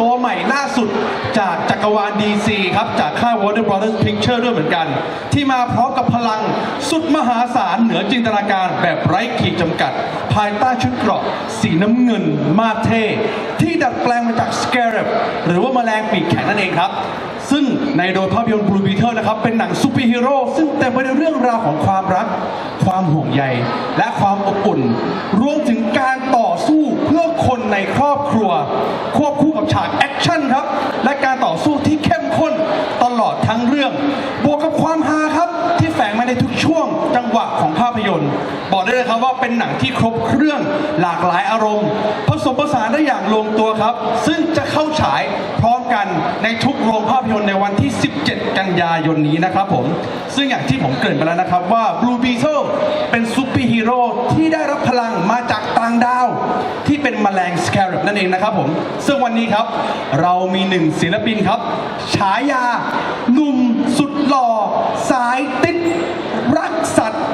ตัวใหม่ล่าสุดจากจักรวาล DC ครับ จากค่าย Warner Brothers Picture ด้วยเหมือนกัน ที่มาพร้อมกับพลังสุดมหาศาลเหนือจินตนาการแบบไร้ขีดจำกัด ภายใต้ชุดเกราะสีน้ำเงินมาเท่ ที่ดัดแปลงมาจากส c ก r ร b หรือว่าแมลงปีกแข็งนั่นเองครับซึ่งในโดยภาพยนตร์ Blue Beetle นะครับ เป็นหนังซูเปอร์ฮีโร่ซึ่งเต็มไปด้วยเรื่องราวของความรัก ความห่วงใย และความอบอุ่นรวมถึงการ ครอบครัว ควบคู่กับฉากแอคชั่นครับ และการต่อสู้ที่เข้มข้นตลอดทั้งเรื่อง บวกกับความฮาครับ ที่แฝงมาในทุกช่วงจังหวะของภาพยนตร์ บอกได้เลยครับว่าเป็นหนังที่ครบเครื่องหลากหลายอารมณ์ผสมผสานได้อย่างลงตัวครับ ซึ่งจะเข้าฉายพร้อมกันในทุกโรงภาพยนตร์ในวันที่ 17 กันยายนนี้นะครับผมซึ่งอย่างที่ผมเกริ่นไปแล้วนะครับว่า Blue Beetle นั่นเองนะครับผม ซึ่งวันนี้ครับ เรามีหนึ่งศิลปินครับฉายาหนุ่มสุดหล่อสายติดรักสัตว์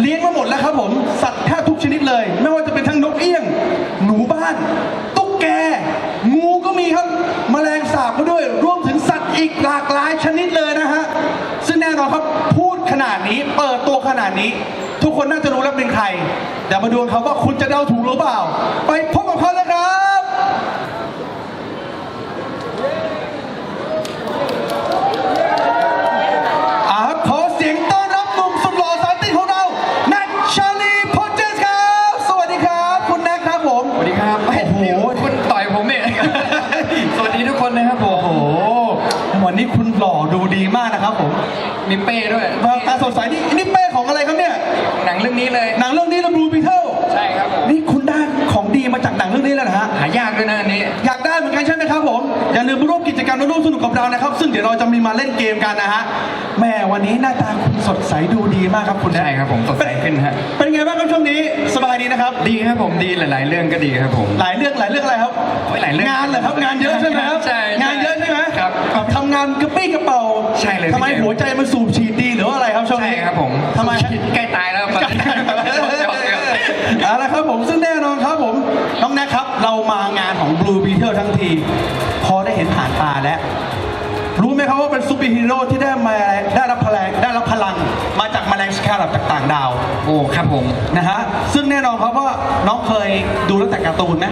เลี้ยงมาหมดแล้วครับผมสัตว์แทบทุกชนิดเลย ไม่ว่าจะเป็นทั้งนกเอี้ยง หนูบ้าน ตุ๊กแก งูก็มีครับแมลงสาบก็ด้วยรวมถึงสัตว์อีกหลากหลายชนิดเลยนะฮะซึ่งแน่นอนครับพูดขนาดนี้เปิดตัวขนาดนี้ ทุกคนน่าจะรู้แล้วเป็นใครเดี๋ยวมาดูครับว่าคุณจะเดาถูกหรือเปล่า ไปพบกับเขาเลยครับ มีเป้ด้วยแววตาสดใสนี่นี่ มกิจกรรมและร่วมสนุกกับเรานะครับ ซึ่งเดี๋ยวเราจะมีมาเล่นเกมกันนะฮะแม่วันนี้หน้าตาคุณสดใสดูดีมากครับคุณน็กใช่ครับผมสดใสขึ้นฮะเป็นไงบ้างครับช่วงนี้สบายดีนะครับ ดีครับผมดีหลาย ๆ เรื่องก็ดีครับผมหลายเรื่องหลายเรื่องอะไรครับโอ้ยหลายเรื่องงานเหรอครับงานเยอะใช่ไหมครับใช่งานเยอะใช่ไหมครับแบบทำงานกระปี้กระเป๋าใช่เลยทำไมหัวใจมันสูบฉีดดีหรือว่าอะไรครับช่วงนี้ใช่ครับผมทำไมใกล้ตายแล้วครับเอาละครับผมซึ่งแน่นอนครับผม น้องแนทครับ เรามางานของ Blue Beetle ทั้งที พอได้เห็นผ่านตาแล้ว รู้ไหมครับว่าเป็นซูเปอร์ฮีโร่ที่ได้มาได้รับพลังได้รับพลังมาจากแมลงสแครบจากต่างดาว โอ้ครับผม นะฮะซึ่งแน่นอนครับว่าน้องเคยดูตั้งแต่การ์ตูนไหม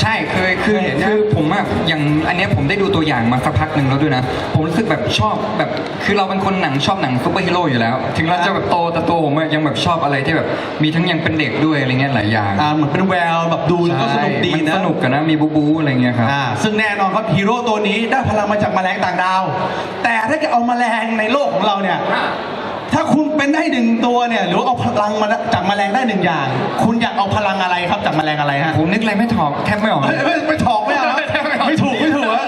ใช่เคยคือเคยเห็นนะคือผมอะอย่างอันเนี้ยผมได้ดูตัวอย่างมาสักพักหนึ่งแล้วด้วยนะ ผมรู้สึกแบบชอบแบบคือเราเป็นคนหนังชอบหนังซูเปอร์ฮีโร่อยู่แล้ว ถึงเราจะแบบโตแต่ตัวผมอะยังแบบชอบอะไรที่แบบ มีทั้งยังเป็นเด็กด้วยอะไรเงี้ยหลายอย่างอ่าเหมือนเป็นแววแบบดูแล้วก็สนุกดีมันนะ สนุกกันนะมีบูบูอะไรเงี้ยครับอ่าซึ่งแน่นอนครับฮีโร่ตัวนี้ได้พลังมาจากแมลงต่างดาว แต่ถ้าจะเอาแมลงในโลกของเราเนี่ย ถ้าคุณเป็นได้หนึ่งตัวเนี่ยหรือว่าเอาพลังมาจากแมลงได้หนึ่งอย่าง คุณอยากเอาพลังอะไรครับจากแมลงอะไรฮะผมนึกอะไรไม่ถอกแทบไม่ออกไม่ไม่ไม่ถอกไม่เอาครับไม่ถูกไม่ถูกฮะ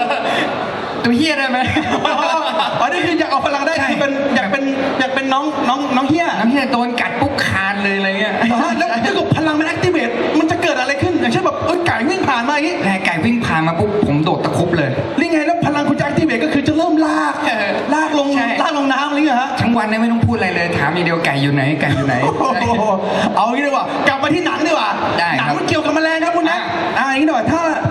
ตัวเฮียได้ไหมอ๋อนี่คืออยากเอาพลังได้ใช่คือเป็นอยากเป็นอยากเป็นน้องน้องน้องเฮียน้ำเฮียโดนกัดปุ๊บคานเลยอะไรเงี้ยเหรอฮะแล้วถ้าเกิดพลังมันแอคทีเวตมันจะเกิดอะไรขึ้นอย่างเช่นแบบเอ้ยไก่วิ่งผ่านมาอย่างงี้ แพ้ไก่วิ่งผ่านมาปุ๊บผมโดดตะครุบเลยนี่ไงแล้วพลัง งเงี้ยฮะทั้งวันเนี่ยไม่ต้องพูดอะไรเลย ถามอย่างเดียวไก่อยู่ไหนไก่อยู่ไหน โอ้โหเอางี้ดีกว่า กลับมาที่หนังดีกว่าได้หนัครับมันเกี่ยวกับแมลงครับคุณนะอะ อ่าอย่างนี้ดีกว่าถ้าถ้ามี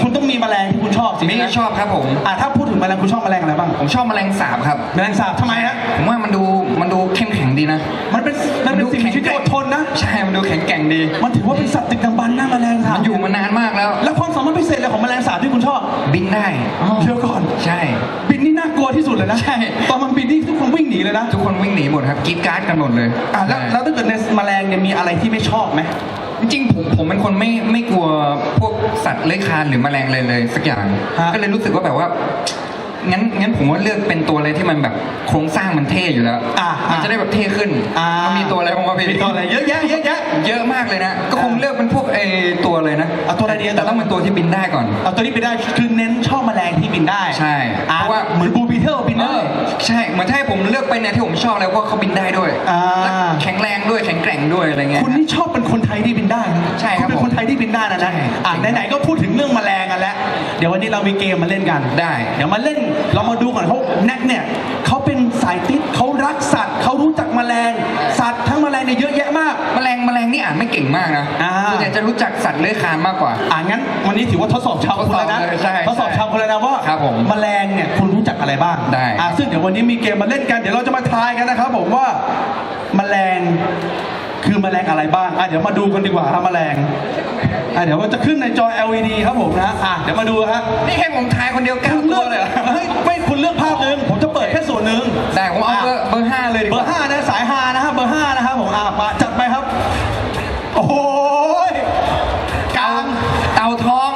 คุณต้องมีแมลงที่คุณชอบสิมีชอบครับผม อ่าถ้าพูดถึงแมลงคุณชอบแมลงอะไรบ้าง ผมชอบแมลงสาบครับ แมลงสาบทำไมฮะ ผมว่ามันดูมันดูเข้มแข็งดีนะ มันเป็นมันเป็นสิ่งมีชีวิตที่อดทนนะ ใช่ มันดูแข็งแกร่งดี มันถือว่าเป็นสัตว์ตึกดำบรรพ์หน้าแมลงสาบมันอยู่มานานมากแล้ว แล้วความสามารถพิเศษอะไรของแมลงสาบที่คุณชอบ บินได้เดี๋ยวก่อน ใช่ บินนี่น่ากลัวที่สุดเลยนะ ใช่ ตอนมันบินนี่ทุกคนวิ่งหนีเลยนะ ทุกคนวิ่งหนีหมดครับกรีดกราร์ดกันหมดเลยอะแล้วแล้วถ้าเกิดในแมลงเนี่ยมีอะไรที่ไม่ชอบไหม จริงๆผมผมเป็นคนไม่ไม่กลัวพวกสัตว์เลื้อยคลานหรือแมลงเลยเลย สักอย่าง ฮะ ก็เลยรู้สึกว่าแบบว่า งั้นงั้นผมว่าเลือกเป็นตัวอะไรที่มันแบบโครงสร้างมันเท่อยู่แล้วอะมันจะได้แบบเท่ขึ้นอ่ามันมีตัวอะไรบ้างวะพี่มีตัวอะไรเยอะแยะเยอะแยะ เยอะมากเลยนะ ก็คงเลือกเป็นพวกไอตัวเลยนะเอาตัวอะไรดี แต่ต้องเป็นตัวที่บินได้ก่อน เอาตัวนี้ไปได้คือเน้นชอบแมลงที่บินได้ใช่อะเพราะว่า เหมือนบูบีเทิลบินเอได้ อใช่เหมือนถ้าให้ผมเลือกเป็นเนี่ยที่ผมชอบเลยเพราะเขาบินได้ด้วย อ่า และ อะไรเงี้ย คุณนี่ชอบเป็นคนไทยที่บินได้นะใช่ครับณเป็นคนไทยที่บินได้นะใช่นะอะไหนๆก็พูดถึงเรื่องแมลงกันแล้ว เดี๋ยววันนี้เรามีเกมมาเล่นกันได้ เดี๋ยวมาเล่นเรามาดูก่อนเขาแน็กเนี่ยเขาเป็นสายติดเขารักสัตว์เขารู้จักแมลง สัตว์ทั้งแมลงเนี่ยเยอะแยะมาก แมลงแมลงนี่อ่านไม่เก่งมากนะอ่า ส่วนใหญ่จะรู้จักสัตว์เลื้อยคลานมากกว่า อ่างั้นวันนี้ถือว่าทดสอบชาวคุณแล้วนะทดสอบเลยใช่ทดสอบชาวคุณแล้วนะว่าครับผมแมลงเนี่ยคุณรู้จักอะไรบ้างได้ อ่าซึ่งเดี๋ยววันนี้มีเกมมาเล่นกันเดี๋ยวเราจะมาทายกันนะครับผมว่าแมลง คือแมลงอะไรบ้างอะเดี๋ยวมาดูกันดีกว่าครับแมลงอะเดี๋ยวมันจะขึ้นในจอ LED ครับผมนะอะเดี๋ยวมาดูฮะนี่ให้ผมทายคนเดียวเก้าคุณตัเลืวอกเลยเหรอเฮ้ยไม่คุณเลือกภาพหนึ่งผมจะเปิดแค่ส่วนหนึ่งได้ผมเอาเบอร์เบอร์ห้าเลยดีเบกอว่าร์ห้านะสายฮานะฮะเบอร์ห้านะครับผมอะมาจัดไปครับ โอ้โหกลาง เต่าทอง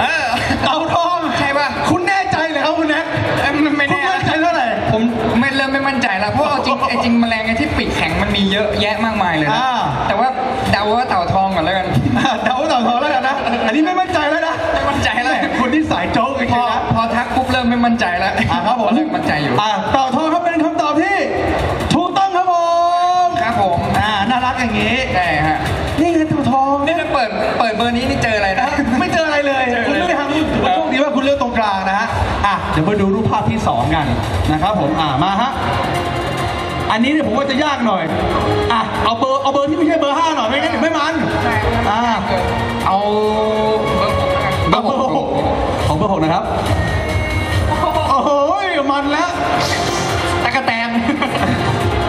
เออเต่าทองใช่ป่ะคุณแน่ใจเลยครับคุณแน็กเอ้ยมันไม่คุณแน่แน่ใจเท่าไหร่ผมไม่เริ่มไม่มั่นใจแล้วเพราะเอาจริงไอ้จริงแมลงไอ้ที่ปีกแข็งมันมีเยอะแยะมากมายเลยนะ อ่า แต่ว่าเดาว่าเต่าทองก่อนแล้วกันอะเดาเต่าทองแล้วกันนะ อันนี้ไม่มั่นใจแล้วนะไม่มั่นใจแล้วหคุณที่สายโจ๊กจริงพอๆนะพอทักปุ๊บเริ่มไม่มั่นใจแล้วอะครับผมเริ่มมั่นใจอยู่อะเต่าทองครับเป็นคำตอบที่ถูกต้องครับผมครับผมอ่าน่ารักอย่างนี้ได้ฮะนี่ไงเต่าทองนี่ถ้าเปิดเปิดเบอร์นี้นี่เจออะไรนะไม่เจออะไรเลยเจอคุณเลยไม่ได้ทำถือว่าโชคดีว่าคุณเลือกตรงกลางนะฮะอะเดี๋ยวมาดูรูปภาพที่2กันนะครับผมอ่ามาฮะ อันนี้เนี่ยผมว่าจะยากหน่อยอะเอาเบอร์เอาเบอร์ที่ไม่ใช่เบอร์5หน่อยไม่งั้นเดี๋ยวไม่มันอ่าเอาเบอร์หกแล้วกันเบอร์หกของเบอร์หกนะครับโอ้โหมันแล้วตะกะแตน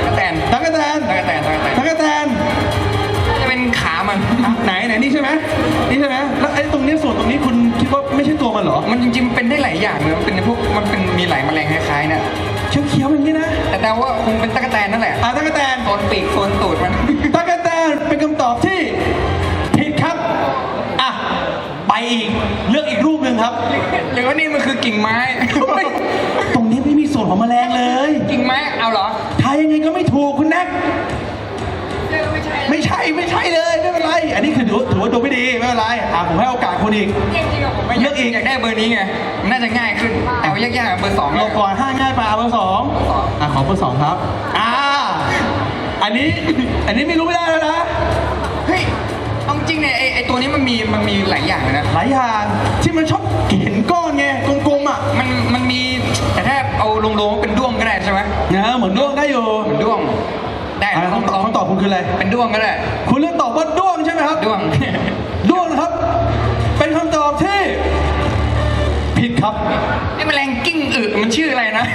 ตะกะแตนตั๊กแตนตะกะแตนตะกะแตนตั๊กแตนจะเป็นขามันอะไหนไหนนี่ใช่ไหมนี่ใช่ไหมแล้วไอ้ตรงนี้ส่วนตรงนี้คุณคิดว่าไม่ใช่ตัวมันเหรอมันจริงๆเป็นได้หลายอย่างเลยมันเป็นพวกมันเป็นมีหลายแมลงคล้ายๆนะ เขียวๆอย่างนี้นะแต่เดาว่าคงเป็นตะกะแตนนั่นแหละอะตั๊กแตนโซนปีกโซนตูดมันตั๊กแตนเป็นคำตอบที่ผิดครับอะไปอีกเลือกอีกรูปหนึ่งครับ หรือว่านี่มันคือกิ่งไม้ ตรงนี้ไม่มีส่วนของแมลงเลย กิ่งไม้เอาเหรอทายยังไงก็ไม่ถูกคุณแน็ก ไม่ใช่ไม่ใช่ไม่ใช่เลยไม่เป็นไร อันนี้คือถือว่าถือว่าดูไม่ดีไม่เป็นไรอะผมให้โอกาสคุณอีกจริงๆอะผมไม่เลือกอีกอยากได้เบอร์นี้ไง น่าจะง่ายขึ้น แต่ว่ายากๆอะเบอร์สองเราก่อนห้าง่ายไปเอาเบอร์สองอะขอเบอร์สองครับอ่าอันนี้ อันนี้ไม่รู้ไม่ได้แล้วนะเฮ้ยเอาจริงเนี่ยไอไอตัวนี้มันมีมันมีหลายอย่างเลยนะ หลายอย่างที่มันชอบเห็นก้อนไงกลมๆอะมันมันมีแต่ถ้าเอาลงๆเป็นด้วงก็ได้ใช่ไหมนะเหมือนด้วงได้อยู่ เหมือนด้วงได้ อะลองคำตอบลองคำตอบคุณคืออะไร เป็นด้วงก็ได้ คุณเลือกตอบว่าด้วงใช่ไหมครับ ด้วง ด้วงนะครับ เป็นคำตอบที่ ผิดครับไอ้แมลงกิ้งอึมันชื่ออะไรนะ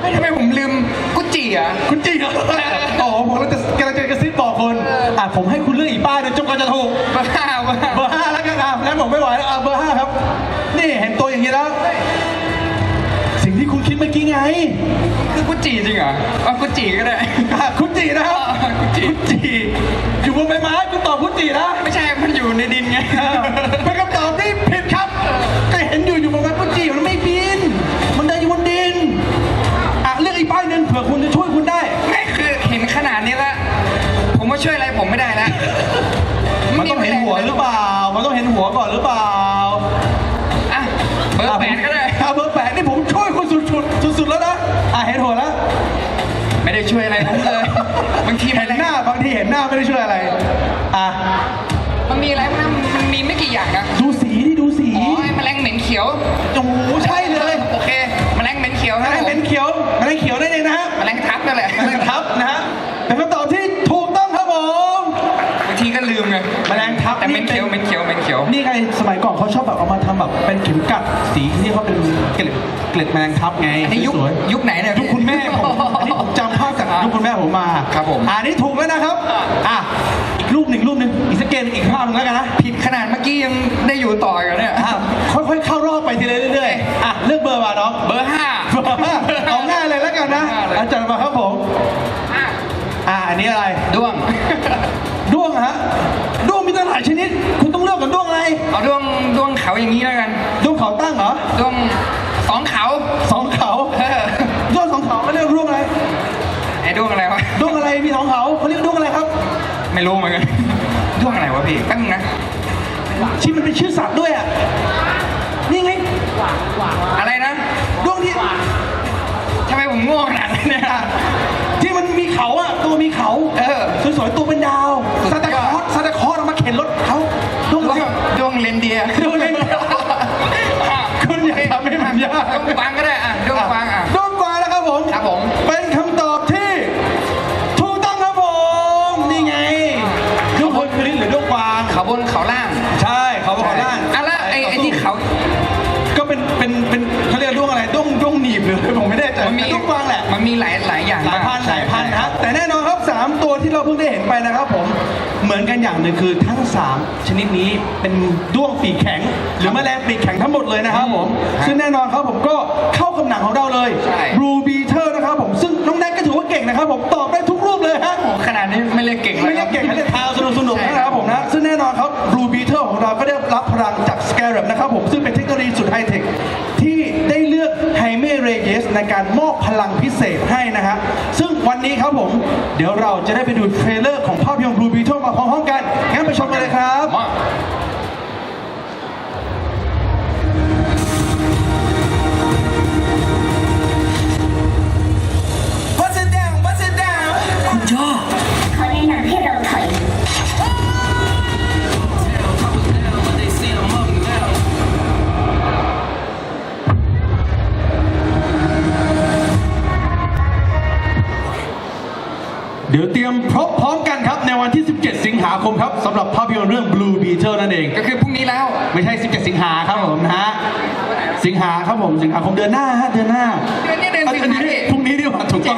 เฮ้ยทำไมผมลืมกุจิอะ คุณจริงเหรออ๋อผมกำลังจะกำลังจะกระซิบบอกคนอะผมให้คุณเลือกอีกป้ายหนึงจนกว่าจะถูก บ้าบ้า เบอร์ห้าแล้วกันอะงั้นผมไม่ไหวแล้วอะเบอร์ห้าครับ นี่เห็นตัวอย่างนี้แล้ว กี้ไงคือกุจิจริงเหรอเอากุจิก็ได้อะคุณจีนะครับอ่าคุณจิคุณจีอยู่บนใบไม้คุณตอบคุณจีนะ ไม่ใช่ มันอยู่ในดินไงเออเป็นคำตอบที่ ไม่ได้ช่วยอะไร อะ มันมีอะไรบ้างนะมันมีไม่กี่อย่างนะดูสีดิดูสีอ๋อไอ้แมลงเหม็นเขียวโอ้โหใช่เลยโอเคแมลงเหม็นเขียวแมนะลงเป็นเขียวแมลงเขียวนั่นเองนะฮะแมลงทับนั่นแหละแมลงทับนะฮะเป็นคำตอบที่ถูกต้องครับผมบางทีก็ลืมไงแมลงทับแต่เหม็นเขียวนี่เหเป็ม็นนเขียวเหม็นเขียวนี่ไงสมัยก่อนเขาชอบแบบเอามาทำแบบเป็นเข็มกัดสีที่เขาเป็นเกล็ดเกล็ดแมลงทับไงอันนี้ยุคสวยๆยุคไหนเนี่ยยุค นนะง่ายเลยอาจารย์มาครับผม อะอะอันนี้อะไรด้วง ด้วงฮะด้วงมีตั้งหลายชนิด คุณต้องเลือกกันด้วงอะไร เอาด้วงด้วงเขาอย่างนี้แล้วกันด้วงเขาตั้งเหรอด้วงสองเขาสองเขาเออด้วงสองเขาเขาเรียกด้วงอะไรไอ้ด้วงอะไรวะด้วงอะไรมีสองเขาเขาเรียกด้วงอะไรครับ ไม่รู้เหมือนกันด้วงอะไรวะพี่แป๊บนึงนะชื่อมันเป็นชื่อสัตว์ด้วยอะ ผมง่วงขนาดนั้นเนี่ยอะที่มันมีเขาอะตัวมีเขาเออสวยๆตัวเป็นดาว มันมีหลายหลายอย่างหลายพันมกหลายพันใช่นะครับแต่แน่นอนครับ 3 ตัวที่เราเพิ่งได้เห็นไปนะครับผมเหมือนกันอย่างหนึ่งคือทั้ง 3 ชนิดนี้เป็นด้วงปีกแข็ง หรือแมลงปีกแข็งทั้งหมดเลยนะครับผมซึ่งแน่นอนครับผมก็เข้ากับหนังของเราเลยใช่ Blue Beetle นะครับผมซึ่งน้องแนทก็ถือว่าเก่งนะครับผมตอบได้ทุกรูปเลยฮะโอ้ขนาดนี้ไม่เรียกเก่งเลยไม่เรียกเก่งให้เรียกเท้าสนุกสนุกๆนะครับผมนะซึ่งแน่นอนครับ Blue Beetle ของเราก็ได้รับพลังจาก Scarab นะครับผมซึ่งเป็นเทคโนโลยีสุดไฮเทค ที่ได้เลือกไฮเมเรเยส ในการมอบพลังพิเศษให้นะฮะซึ่งวันนี้ครับผม เดี๋ยวเราจะได้ไปดูเทรลเลอร์ของ วันที่ 17 สิงหาคมครับสำหรับภาพยนตร์เรื่อง Blue Beetle นั่นเอง ก็คือพรุ่งนี้แล้ว ไม่ใช่ 17 สิงหาครับผมนะฮะสิงหาครับผมสิงหาคมเดือนหน้าฮะเดือนหน้าเดือนนี้เดือนสิงหาดิพรุ่งนี้ดีกว่าถูกต้อง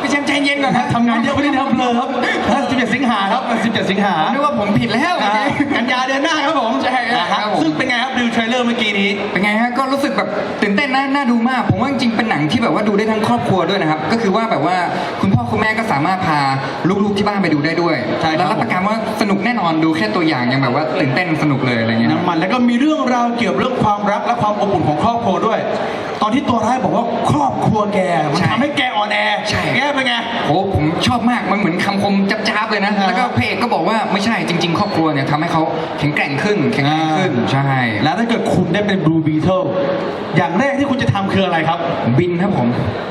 พี่แชมป์ใจเย็นก่อนนะนะทำงานเยอะไม่ได้ทำเลยครับนะ17 สิงหาครับ17 สิงหานึกว่าผมผิดแล้ว ตื่นเต้นน่าน่าดูมาก ผมว่าจริงๆเป็นหนังที่แบบว่าดูได้ทั้งครอบครัวด้วยนะครับ ก็คือว่าแบบว่าคุณพ่อคุณแม่ก็สามารถพาลูกๆที่บ้านไปดูได้ด้วยใช่ครับ แล้วรับประกันว่าสนุกแน่นอนดูแค่ตัวอย่างยังแบบว่าตื่นเต้นสนุกเลยอะไรเงี้ยน้ำมันแล้วก็มีเรื่องราวเกี่ยวกับเรื่องความรักและความอบอุ่นของครอบครัวด้วย ตอนที่ตัวร้ายบอกว่าครอบครัวแกมันใช่ทำให้แกอ่อนแอใช่ แกเป็นไง โอ้ผมชอบมากมันเหมือนคำคมจับๆเลยนะ อ่าแล้วก็เพจก็บอกว่าไม่ใช่จริง ๆ ครอบครัวเนี่ยทำให้เขาแข็งแกร่งขึ้นแข็งแกร่งขึ้นใช่แล้วถ้าเกิดคุณได้เป็น Blue Beetle อย่างแรกที่คุณจะทำคืออะไรครับบินครับผม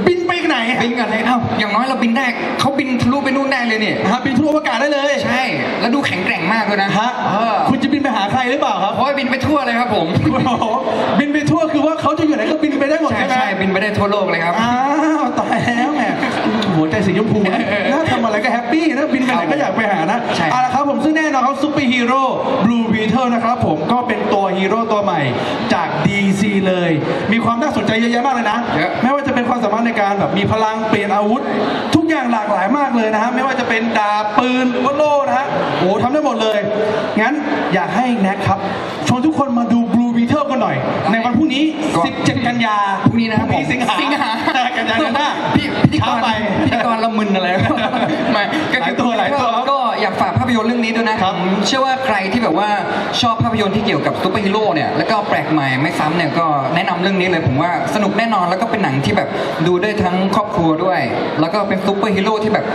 บินไปไหนฮะบินกันเลยเอ้าอย่างน้อยเราบินได้เขาบินทะลุไปนู่นได้เลยเนี่ยฮะบินทั่วอวกาศได้เลยใช่แล้วดูแข็งแกร่งมากเลยนะฮะเออคุณจะบินไปหาใครหรือเปล่าครับ โอ้ยบินไปทั่วเลยครับผม โอ้โหบินไปทั่วคือว่าเขาจะอยู่ไหนก็บินไปได้หมดใช่ใช่ไหมใช่บินไปได้ทั่วโลกเลยครับ อ้าวตายแล้วแหมหัวใจสีชมพูนะน่าทำอะไรก็แฮปปี้นะบินไปไหนก็อยากไปหานะใช่ เอาละครับผมซึ่งแน่นอนครับซูเปอร์ฮีโร่ Blue Beetle นะครับผมก็เป็นตัวฮีโร่ตัวใหม่จาก DC เลย มีความน่าสนใจเยอะแยะมากเลยนะ เยอะ ไม่ว่าจะเป็นความสามารถในการแบบมีพลังเปลี่ยนอาวุธ ทุกอย่างหลากหลายมากเลยนะฮะไม่ว่าจะเป็นดาบปืนหรือว่าโล่นะฮะโอ้ทำได้หมดเลย งั้นอยากให้แน็กครับชวนทุกคนมาดู Blue Beetle กันหน่อย ในวัน พรุ่งนี้17 กันยาพรุ่งนี้นะครับพรุ่งสิงหาสิงหากันยายนหน้า พี่พิธีกช้ารไปพิธีกรเรามึนอะไร ไม่ก็หลายตัวหลายตัวครับก็อยากฝากภาพยนตร์เรื่องนี้ด้วยนะครับผมเชื่อว่าใครที่แบบว่าชอบภาพยนตร์ที่เกี่ยวกับซูเปอร์ฮีโร่เนี่ยแล้วก็แปลกใหม่ไม่ซ้ำเนี่ยก็แนะนำเรื่องนี้เลยผมว่าสนุกแน่นอนแล้วก็เป็นหนังที่แบบดูได้ทั้งครอบครัวด้วย แล้วก็เป็นซูเปอร์ฮีโร่ที่แบบ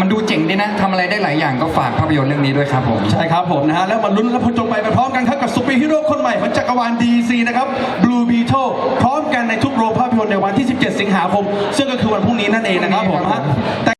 มันดูเจ๋งดีนะทำอะไรได้หลายอย่างก็ฝากภาพยนตร์เรื่องนี้ด้วยครับผม ใช่ครับผมนะฮะแล้วมาลุ้นและผจญไปไปพร้อมกันครับกับซูเปอร์ฮีโร่คนใหม่ของจักรวาล DC นะครับ Blue Beetle พร้อมกันในทุกโรงภาพยนตร์ในวันที่ 17 สิงหาคม ซึ่งก็คือวันพรุ่งนี้นั่นเองนะครับผมฮะแต่